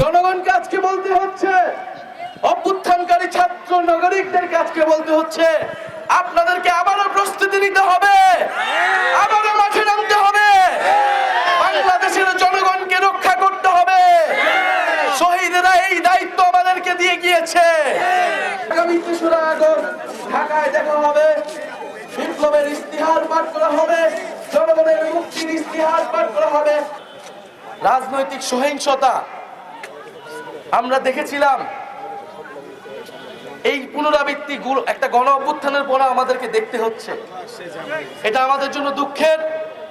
জনগণকে আজকে বলতে হচ্ছে, অভ্যুত্থানকারী ছাত্র নাগরিকদের আজকে বলতে হচ্ছে, আপনাদেরকে আবারও প্রস্তুতি নিতে হবে। আবারও মাঠে নামতে হবে বাংলাদেশের জনগণকে রক্ষা করতে হবে শহীদেরা এই দায়িত্ব আমাদেরকে দিয়ে গিয়েছে আগামী তেসরা আগস্ট ঢাকায় দেখা হবে। বিপ্লবের ইস্তিহার পাঠ করা হবে, জনগণের মুক্তির ইস্তিহার পাঠ করা হবে। রাজনৈতিক সহিংসতা আমরা দেখেছিলাম। এই পুনরাবৃত্তি একটা গণ অভ্যুত্থানের পর আমাদেরকে দেখতে হচ্ছে। এটা আমাদের জন্য দুঃখের,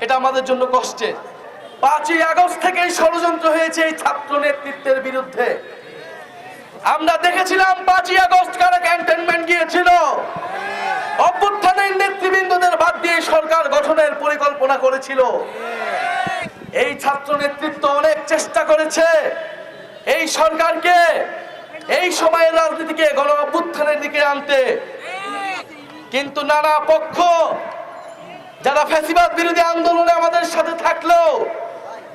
এটা আমাদের জন্য কষ্টের। পাঁচই আগস্ট থেকেই ষড়যন্ত্র হয়েছে এই ছাত্র নেতৃত্বের বিরুদ্ধে। আমরা দেখেছিলাম পাঁচই আগস্ট কারা ক্যান্টনমেন্ট গিয়েছিল। অভ্যুত্থানের নেতৃবৃন্দদের বাদ দিয়ে সরকার গঠনের পরিকল্পনা করেছিল। এই ছাত্র নেতৃত্ব অনেক চেষ্টা করেছে। এই সরকারকে এই সময়ের রাজনীতিকে গণ অভ্যুত্থানের দিকে আনতে। কিন্তু নানা পক্ষ যারা ফ্যাসিবাদ বিরোধী আন্দোলনে আমাদের সাথে থাকলেও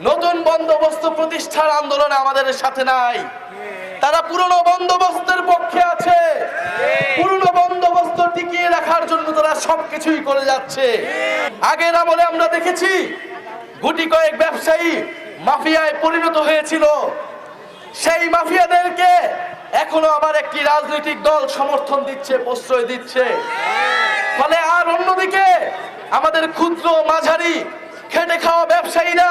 নতুন বন্দোবস্ত প্রতিষ্ঠার আন্দোলনে আমাদের সাথে নাই। তারা পুরনো বন্দোবস্তের পক্ষে আছে। পুরনো বন্দোবস্ত টিকিয়ে রাখার জন্য তারা সবকিছুই করে যাচ্ছে। আগের আমলে আমরা দেখেছি গুটি কয়েক ব্যবসায়ী মাফিয়ায় পরিণত হয়েছিল। সেই মাফিয়াদেরকে এখনও আবার একটি রাজনৈতিক দল সমর্থন দিচ্ছে প্রশ্রয় দিচ্ছে। ফলে আর অন্যদিকে আমাদের ক্ষুদ্র মাঝারি খেটে খাওয়া ব্যবসায়ীরা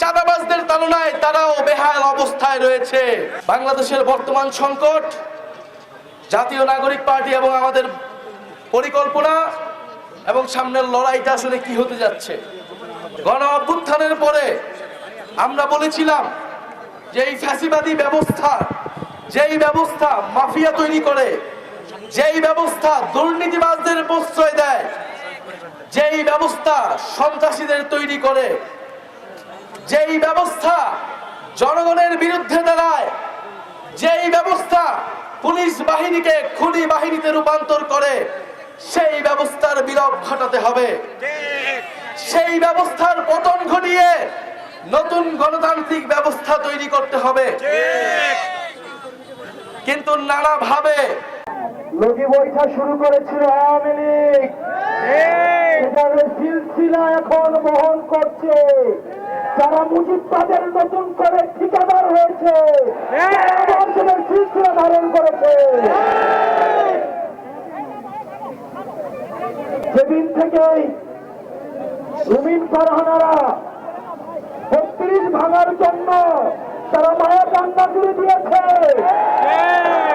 চাঁদাবাজদের তালনায় তারাও বেহাল অবস্থায় রয়েছে। বাংলাদেশের বর্তমান সংকট, জাতীয় নাগরিক পার্টি এবং আমাদের পরিকল্পনা এবং সামনের লড়াইটা আসলে কি হতে যাচ্ছে? গণ অভ্যুত্থানের পরে আমরা বলেছিলাম যে এই ফ্যাসিবাদী ব্যবস্থা, যেই ব্যবস্থা মাফিয়া তৈরি করে, যেই ব্যবস্থা দুর্নীতিবাজদের প্রশ্রয় দেয়, যেই ব্যবস্থা সন্ত্রাসীদের তৈরি করে যেই ব্যবস্থা জনগণের বিরুদ্ধে দাঁড়ায়, যেই ব্যবস্থা পুলিশ বাহিনীকে খুনি বাহিনীতে রূপান্তর করে, সেই ব্যবস্থার বিলোপ ঘটাতে হবে। সেই ব্যবস্থার পতন ঘটিয়ে নতুন গণতান্ত্রিক ব্যবস্থা তৈরি করতে হবে। কিন্তু নানা ভাবে লগি বৈঠা শুরু করেছিল আওয়ামী লীগ। সেটার সিলসিলা এখন বহন করছে। যারা মুজিব তাদের নতুন করে ঠিকাদার হয়েছে সিলসিলা ধারণ করেছে। সেদিন থেকেই রুমিন ফারহানারা বত্রিশ ভাঙার জন্য তারা মায়া কান্না করে দিয়েছে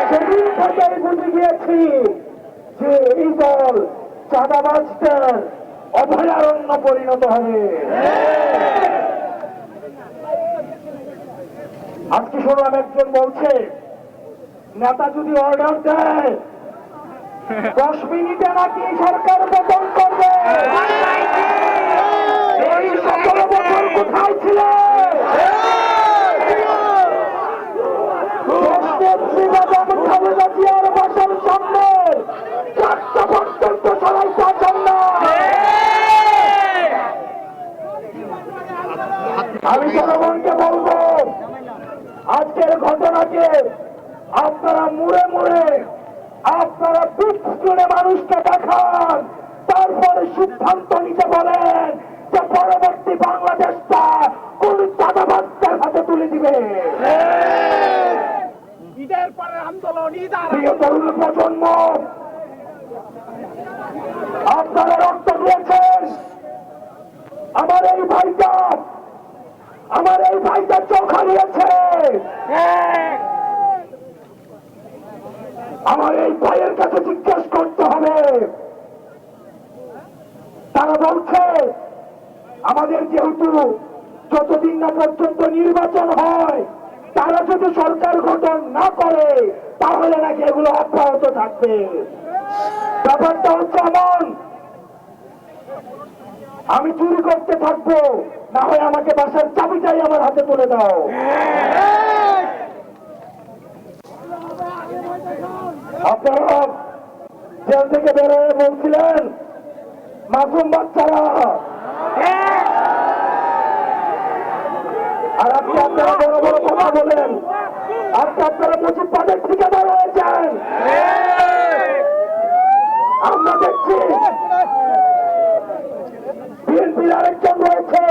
সেদিন থেকেই বুঝে গিয়েছি যে এই দল চাঁদাবাজটার অভয়ারণ্য পরিণত হবে। আজকে শুনলাম একজন বলছে, নেতা যদি অর্ডার দেয়, দশ মিনিটে নাকি সরকার পতন করবে? এই সতেরো বছর কোথায় ছিল? খালেদা জিয়ার বাসার সামনে চারটা পর্যন্ত সবাই পাচ্ছেন না আমি জনগণকে বলব আজকের ঘটনাকে আপনারা মুড়ে মুড়ে আপনারা পিঠ জুড়ে মানুষকে দেখান তারপরে সিদ্ধান্ত নিতে বলেন যে পরবর্তী বাংলাদেশটা কোন চাঁদাবাজদের হাতে তুলে দিবে। ঈদের পরে আন্দোলন প্রিয় তরুণ প্রজন্ম আপনারা রক্ত দিয়েছেন আমার এই ভাইটা আমার এই ভাইটা চোখ হারিয়েছে। আমার এই ভাইয়ের কাছে জিজ্ঞেস করতে হবে। তারা বলছে আমাদের যেহেতু যতদিন না পর্যন্ত নির্বাচন হয়, তারা যদি সরকার গঠন না করে, তাহলে নাকি এগুলো অব্যাহত থাকবে। ব্যাপারটা হচ্ছে এমন, আমি চুরি করতে থাকব, না হয় আমাকে বাসার চাবিটাই আমার হাতে তুলে দাও। আপনারা জেল থেকে বেরোয় বলছিলেন, মাসুম বাচ্চারা আর আজকে আপনারা বড় বড় কথা বলেন। আজকে আপনারা মুজিব পাদের ঠিকাদার হয়েছেন আমরা দেখছি বিএনপির আরেকজন রয়েছে।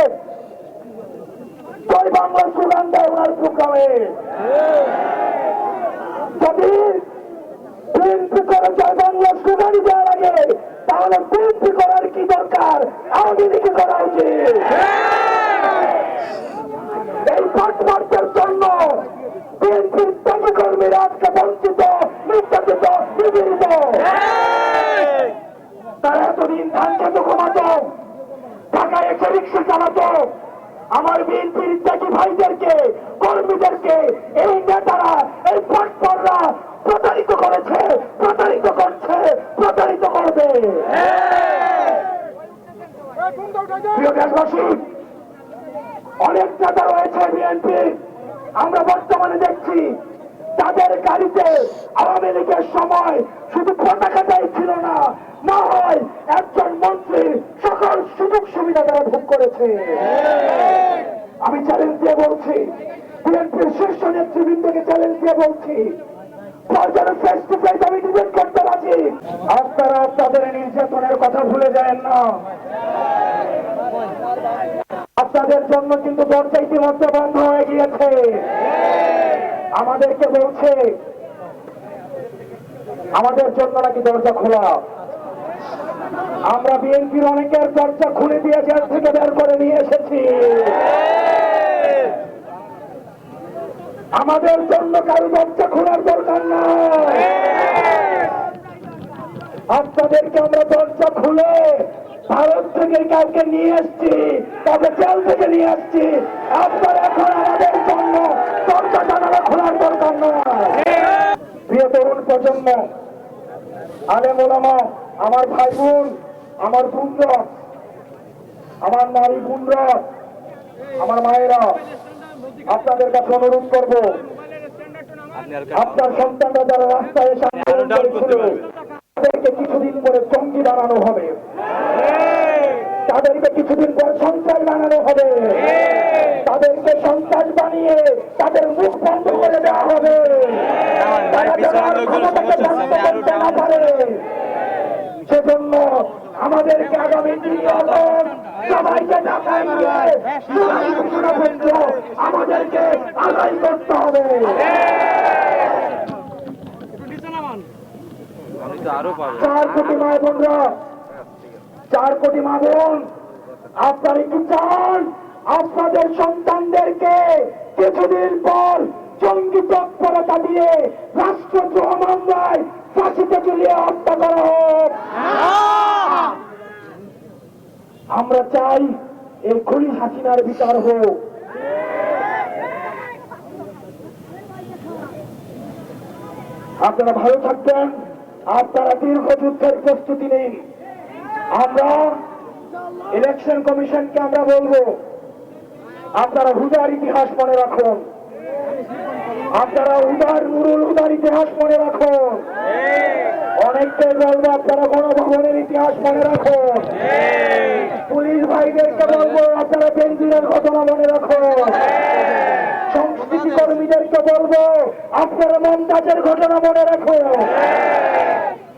তাহলে বিএনপি করার কি দরকার? আওয়ামী লীগে করা উচিত। এই পাটমার্কের জন্য বিএনপির কর্মীরা আজকে বঞ্চিত নির্যাতিত নিপীড়িত। তারা এতদিন ধান খেত ঘুমাতো ঢাকায় এসে রিক্সা চালাতো। আমার বিএনপির ত্যাগী ভাইদেরকে কর্মীদেরকে এই নেতারা এই পাটপাররা প্রতারিত করেছে প্রতারিত করছে প্রতারিত করবে। প্রিয় দেশবাসী অনেক নেতা রয়েছে বিএনপি আমরা বর্তমানে দেখছি তাদের গাড়িতে আওয়ামী লীগের সময় শুধু পতাকাটাই ছিল না না হয় একজন মন্ত্রী সকল সুযোগ সুবিধা তারা ভোগ করেছে। আমি চ্যালেঞ্জ দিয়ে বলছি বিএনপির শীর্ষ নেতৃবৃন্দকে চ্যালেঞ্জ দিয়ে বলছি আমি আপনারা আপনাদের নির্যাতনের কথা ভুলে যায় না। আপনাদের জন্য কিন্তু দরজা ইতিমধ্যে বন্ধ হয়ে গিয়েছে। আমাদেরকে বলছে, আমাদের জন্য নাকি দরজা খোলা। আমরা বিএনপির অনেকের দরজা খুলে দিয়ে জেল থেকে বের করে নিয়ে এসেছি। আমাদের জন্য কারও দরজা খোলার দরকার নাই। আপনাদেরকে আমরা দরজা খুলে ভারত থেকে কাউকে নিয়ে এসছি তাকে জেল থেকে নিয়ে আসছি আপনার এখন আমাদের জন্য দরজা জানালা খোলার দরকার নয়। প্রিয় তরুণ প্রজন্ম আলে মোলামা আমার ভাই বোন, আমার বোনরা আমার নারী বোনরা, আমার মায়েরা, আপনাদের কাছে অনুরোধ করব, আপনার সন্তানরা যারা রাস্তায় এসে তাদেরকে কিছুদিন পরে জঙ্গি বানানো হবে। তাদেরকে কিছুদিন পর সন্ত্রাস বানানো হবে। তাদেরকে সন্ত্রাস বানিয়ে তাদের মুখ বন্ধ করে দেওয়া হবে। সেজন্য আমাদেরকে আগামী নির্বাচন সবাইকে ঢাকায় নিয়ে আমাদেরকে আদায় করতে হবে। আরও পাবে চার কোটি মা বোনরা চার কোটি মা বোন আপনারা কি চান আপনাদের সন্তানদেরকে কিছুদিন পর জঙ্গি তৎপরতা দিয়ে রাষ্ট্রদ্রোহ মামলায় ফাঁসিতে ঝুলিয়ে হত্যা করা হোক। আমরা চাই এই খুলি হাসিনার বিচার হোক। আপনারা ভালো থাকবেন। আপনারা দীর্ঘ যুদ্ধের প্রস্তুতি নিন। আমরা ইলেকশন কমিশনকে আমরা বলব, আপনারা হুদার ইতিহাস মনে রাখুন। আপনারা উদার নুরুল হুদার ইতিহাস মনে রাখুন। অনেককে বলব, আপনারা গণভবনের ইতিহাস মনে রাখুন। পুলিশ ভাইদেরকে বলব, আপনারা বেঞ্জিনের ঘটনা মনে রাখুন। সংস্কৃতি কর্মীদেরকে বলব, আপনারা মমতাজের ঘটনা মনে রাখুন।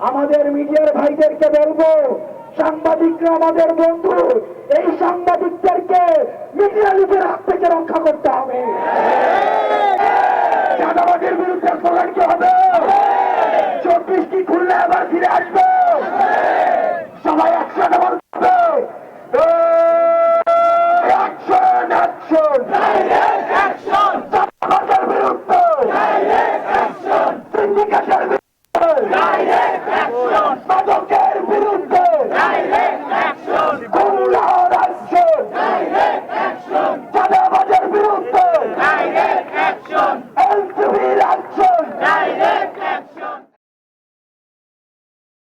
আমাদের মিডিয়ার ভাইদেরকে বলব, সাংবাদিকরা আমাদের বন্ধু, এই সাংবাদিকদেরকে মিডিয়া লিপের হাত থেকে রক্ষা করতে হবে। চাঁদাবাদের বিরুদ্ধে হবে?